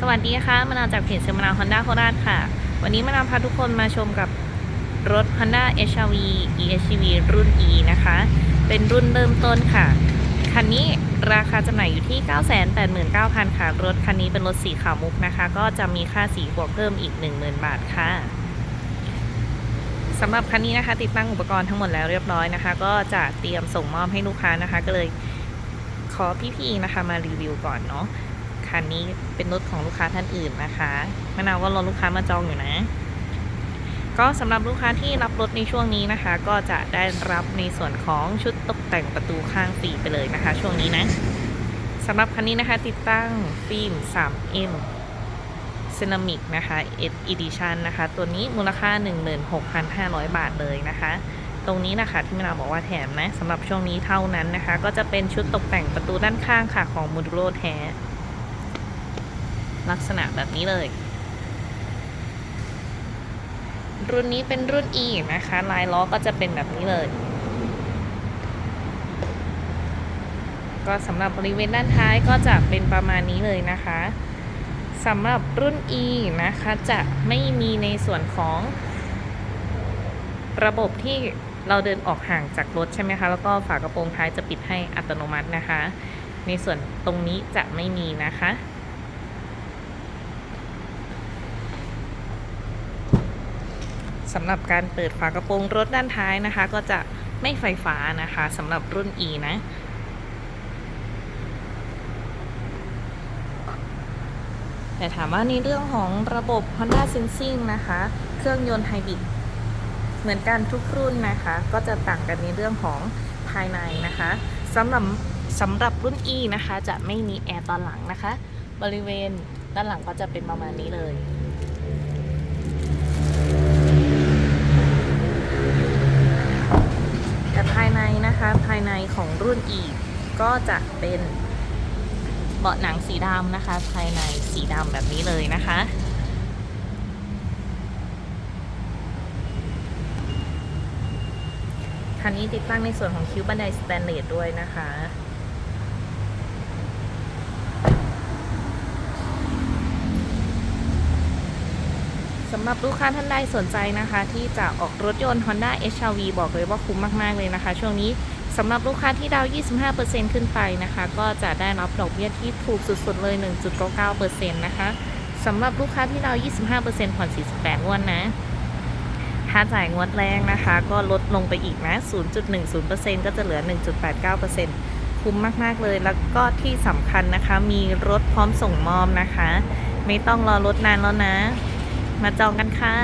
สวัสดีค่ะมะนาวจากเพจเซมนาวฮอนด้าโคราชค่ะ วันนี้มะนาวพาทุกคนมาชมกับรถ Honda HRV EHV รุ่น E นะคะ เป็นรุ่นเริ่มต้นค่ะ คันนี้ราคาจำหน่ายอยู่ที่ 989,000 ค่ะ รถคันนี้เป็นรถสีขาวมุกนะคะ ก็จะมีค่าสีบวกเพิ่มอีก 10,000 บาทค่ะสำหรับคันนี้นะคะ ติดตั้งอุปกรณ์ทั้งหมดแล้วเรียบร้อยนะคะ ก็จะเตรียมส่งมอบให้ลูกค้านะคะ ก็เลยขอพี่ๆนะคะมารีวิวก่อนเนาะ คันนี้เป็นรถของลูกค้าท่านอื่นนะคะมะนาวก็รอลูกค้ามาจองอยู่นะ ก็สำหรับลูกค้าที่รับรถในช่วงนี้นะคะ ก็จะได้รับในส่วนของชุดตกแต่งประตูข้างฟรีไปเลยนะคะ ช่วงนี้นะสำหรับคันนี้นะคะติดตั้งฟิล์ม 3M เซรามิกนะคะ Ed Edition นะคะ ตัวนี้มูลค่า 16,500 บาทเลยนะคะ ตรงนี้นะคะที่มะนาบอกว่าแถมนะสำหรับช่วงนี้เท่านั้นนะคะ ก็จะเป็นชุดตกแต่งประตูด้านข้างค่ะของมูดูโรแท้ ลักษณะแบบนี้เลย รุ่นนี้เป็นรุ่น E นะคะ ลายล้อก็จะเป็นแบบนี้เลย ก็สำหรับบริเวณด้านท้ายก็จะเป็นประมาณนี้เลยนะคะสำหรับรุ่น E นะคะจะไม่มีในส่วนของระบบที่เราเดินออกห่างจากรถใช่ไหมคะ แล้วก็ฝากระโปรงท้ายจะปิดให้อัตโนมัตินะคะ ในส่วนตรงนี้จะไม่มีนะคะ สำหรับการเปิดฝากระโปรงรถด้านท้ายนะคะ ก็จะไม่ไฟฟ้านะคะสำหรับรุ่น E นะแต่ถามว่าในเรื่องของระบบ Honda Sensing นะคะ เครื่องยนต์ไฮบริดเหมือนกันทุกรุ่นนะคะ ก็จะต่างกันในเรื่องของภายในนะคะสำหรับสำหรับรุ่น E นะคะ จะไม่มีแอร์ตอนหลังนะคะ บริเวณด้านหลังก็จะเป็นประมาณนี้เลย แต่ภายในนะคะภายใน ของรุ่นอีก ก็จะเป็นเบาะหนังสีดำนะคะ ภายในสีดำแบบนี้เลยนะคะ คันนี้ติดตั้งในส่วนของคิ้วบันไดสแตนเลสด้วยนะคะสำหรับลูกค้าท่านใดสนใจนะคะ ที่จะออกรถยนต์ Honda HR-V บอกเลยว่าคุ้มมาก ๆ เลยนะคะ ช่วงนี้ สำหรับลูกค้าที่ดาว 25%ขึ้นไปนะคะ ก็จะได้รับดอกเบี้ยที่ถูกสุดๆเลย 1.99%นะคะสำหรับลูกค้าที่ดาว 25%ผ่อน 48 งวดนะถ้าจ่ายงวดแรกนะคะ ก็ลดลงไปอีกนะ 0.10%ก็จะเหลือ 1.89%คุ้มมากๆเลย แล้วก็ที่สำคัญนะคะ มีรถพร้อมส่งมอบนะคะ ไม่ต้องรอรถนานแล้วนะ มาจองกันค่ะ